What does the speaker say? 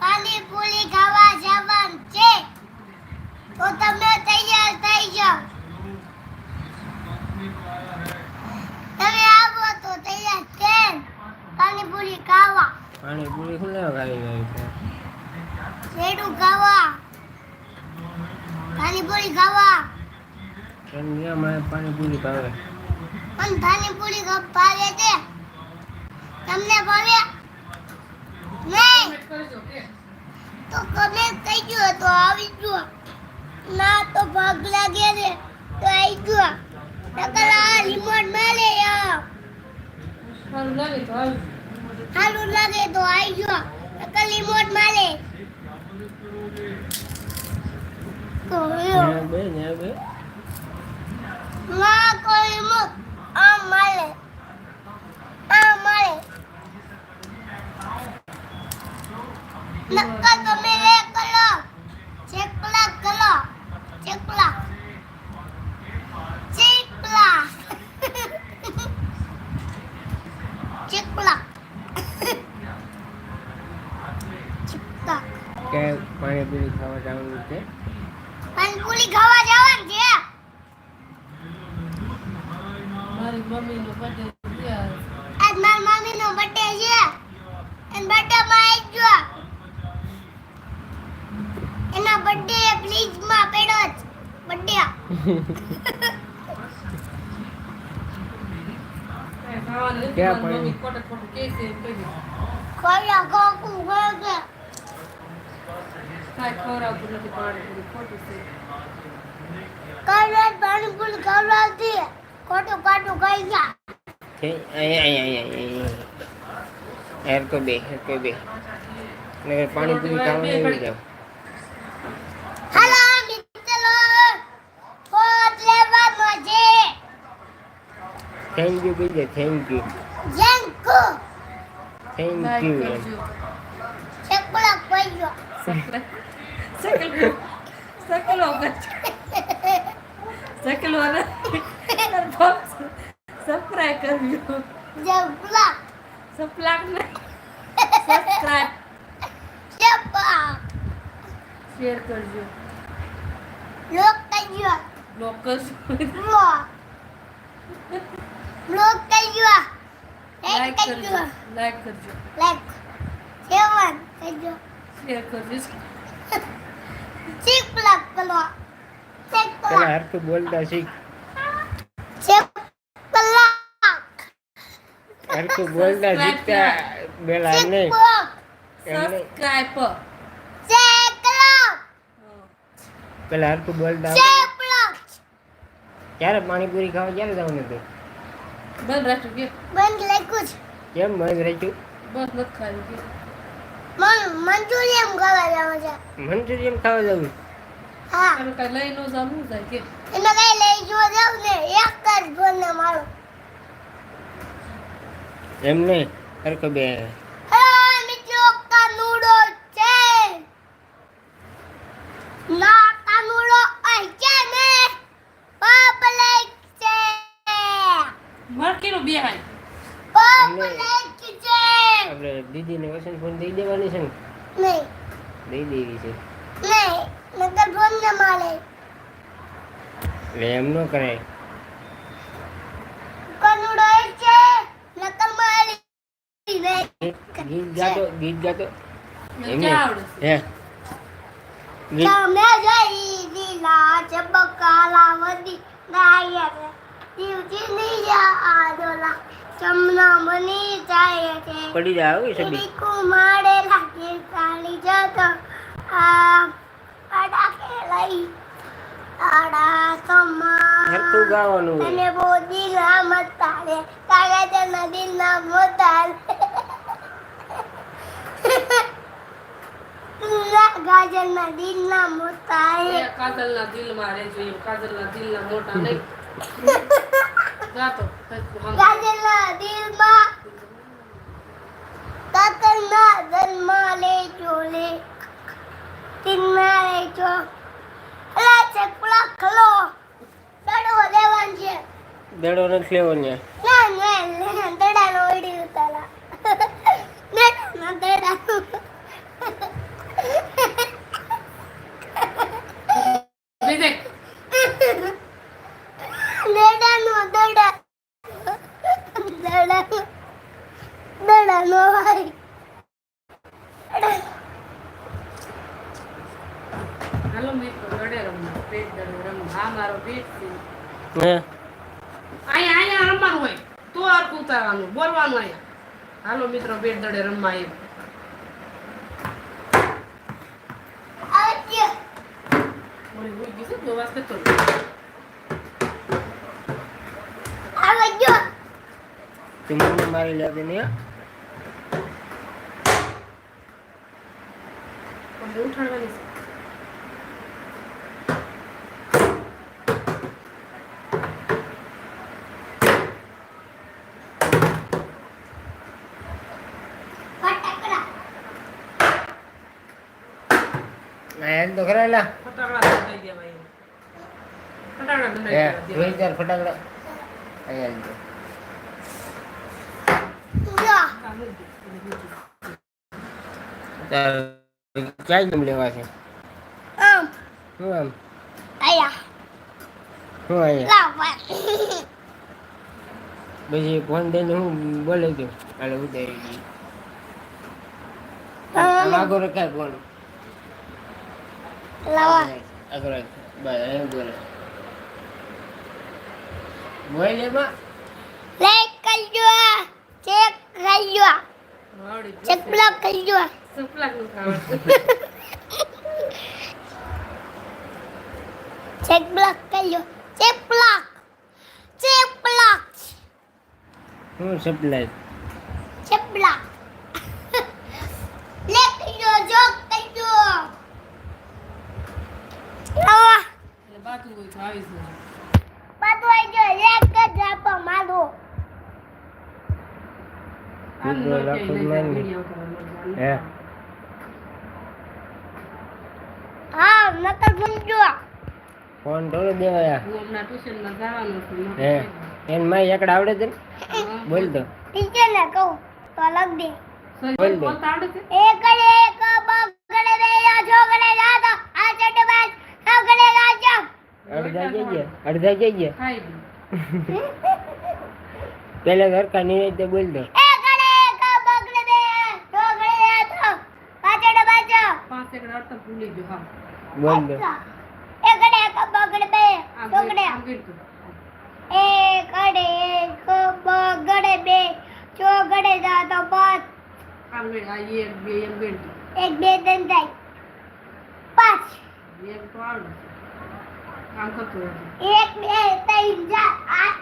પાણીપુરી ખાવા જવાનું છે. તો તમે તૈયાર થઈ જાઓ. તમે આવો તો તૈયાર છે. પાણીપુરી ખાવા. પાણી પૂરી લેવા ખાવી ગઈ છે? શેરડું ખાવા. પાણીપુરી ખાવા. કેમ ગયા આવે પાણી પૂરી ભાવે. પણ પાણીપુરી પૂરી ભાવે છે. તમને ભાવે? નહીં. તો તમે થઈ ગયો તો આવી ગયો ના તો ભાગ લાગે છે તો આવી ગયો નકર આ રિમોટ યાર. સારું લાગે તો આવી ગયો નકર રિમોટ માલે ના કોઈ રિમોટ આ મળે આ મળે નકર તમે લે કરો ચેકલા કરો ચેકલા ચેકલા ચેકલા ચેકલા કે પાણી ખાવા જવાનું છે? પાણીપુરી ખાવા જવાનું છે. મારી મમ્મીનો birthday છે આજ. મારી મમ્મીનો બર્થડે છે. એન બર્થડે માં આવી ગયો એના બર્થડે પ્લીઝમાં બર્થડે કાંઈ ખાવાનું નથી. ક્યાં મારી મમ્મી પાણી? ખોટે ખોટું કહે છે એમ કહી દે. ખોયા કોકુ ગોગે કાંઈ ખવડાવતું નથી પાણીપુરી, ખોટું છે. કરે પાણીપુરી ખવડાવતી ખોટું કાટું ખાઈ જા છે અહીંયા અહીંયા અહીંયા હેર કો બે હેર કો બે ને પાણી પૂરી ખાવા નહીં જાવ હાલો મિત્રો ફોટ લેવાનો છે થેન્ક યુ બીજે thank you thank you thank you ચકલા પૈયો સકલો સકલો કરજો. સકલો ને સબસ્ક્રાઇબ કરજો જબલા સબસ્ક્રાઇબ ને સબસ્ક્રાઇબ ચપા શેર કરજો લોક કૈયો લોક કરજો લો લોક કૈયો લાઈક એક કરજો કૈયો લાઈક કરજો લાઈક સેવન કૈયો શેર કરજો ચીપલા કલો પેલા ચકલા હરખું બોલતા શીખ ચકલા હરખું બોલતા શીખતા પેલા એમ નહીં ચકલા એમ નહીં સબસ્ક્રાઇબ ચકલા પેલા હરખું બોલતા આવડે? ચકલા ક્યારે પાણીપુરી ખાવા ક્યારે જવાનું હતું બંધ રાખજો કે બંધ લખ્યું કેમ બંધ રાખ્યું? બસ નથી ખાવી કે મન મંચુરિયન ખાવા જવાનું છે. મંચુરિયન ખાવા જવું? હા. તમે કાંઈ લઈ ન જાવ જાય કે એને કઈ લઈ જોવા જાવ ને એક જ ફોન ને મારો. એમ નહીં? હરખું બે. મિત્રો કાનુડો છે. ના કાનુડો આઈ છે ને પબ્લિક છે માર કેનો બે છે આપણે દીદીને વસંત ફોન દઈ દેવાની છે ને? નહીં. દઈ દેવી છે. નહીં નકર ફોન ન મારે. એટલે એમ ન કરાય. કનુડો છે? નકર મારી. નહીં ગીત ગીત ગાતો. ગીત એમ? હે? તમે જઈ દીલા ચબકાલા વધી ગાયર દીવજીની આદોલા ચમના મની જાય છે. પડી જાય આવી સબી કુમારે લાગે ચાલી જતો. આ આડા કે લઈ. આડા સમા હરતું ગાવાનું અને બોધી રામ તારે તારે તે નદી ના દિલા મોતા ગાજર ના દિલના કાજલ ના દિલ મારે જોઈએ કાજલ ના દિલ ના મોટા નહીં. ગાતો કંઈક ના દિલમાં કાકર ના દિલમાં લે ચોલે દિલમાં અલા ચકલા ખલો. દડો દેવાન છે. દડો નથી લેવો ને ના ના દડાનો ઓડી ઉતારા. ના દડાનો હાલો મિત્રો દડે રમવા પેટ દડે રમવા. આ મારો પેટ છે. હે? અહીંયા અહીંયા રમવાનું હોય તો હરખું ઉતારવાનું બોલવાનું હાલો મિત્રો પેટ દડે રમવા એમ છે કરતો આવજો. તું મારી લેતી ને ઉઠાડવાની છે. ના એમ તો ખરા ફટાકડા જોઈ ચાર અહીંયા ક્યાં ગેમ લેવા છે? આમ. શું આમ? આયા. શું અહીંયા પછી ફોન દઈને હું બોલે ગયો હાલે ઉતારી ગઈ આગળ રખાય ફોન લાવા આગળ. બસ બોલે બોલ એમાં લાઈક કરજો ચેક કરજો ચેક. બ્લોક કરજો. ચેક બ્લોક કરજો ચેક બ્લોક ચેક બ્લોક શું સપ્લાય ચેક બ્લોક લે કરજો જો કરજો લાવા બાતું હોય તો આવી જાય. બધું આવી ગયો. એક જ આપો મારો. હે. નકર ગુંજો ફોન થોડો દેવાયા. હું હમણાં ટ્યુશનમાં જવાનું છું. હે. એનમાં એકડ આવડે છે બોલ તો. ટીચર ને કહું તો દે. બોલ દે. એક અડધા જઈએ ગયા? પેલા ઘરકા નહીં તે બોલ દો. બોલ દો. એક બે ત્રણ થાય. પાંચ. એક તો આવડે છે. આમ કરતું રહેજે. એક બે ત્રણ ચાર આઠ